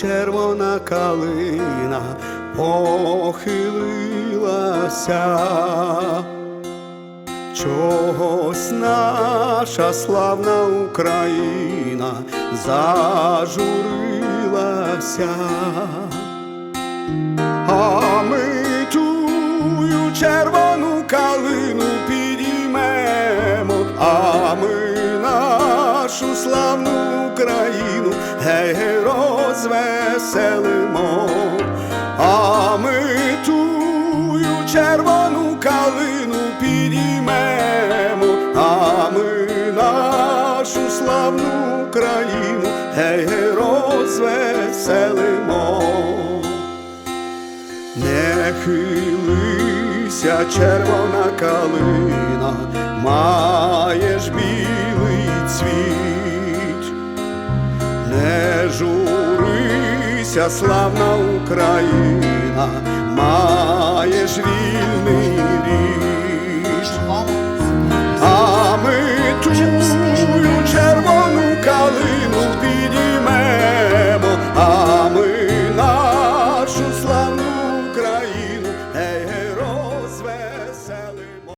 червона калина похилилася. Чогось наша славна Україна зажурилася, а ми тую червону калину підіймемо, а ми нашу славну Україну гей, розвеселимо, а ми тую червону калину підіймемо, а ми нашу славну Україну гей, гей, розвеселимо. Не хилися, червона калина, маєш білий цвіт, не журися, славна Україна,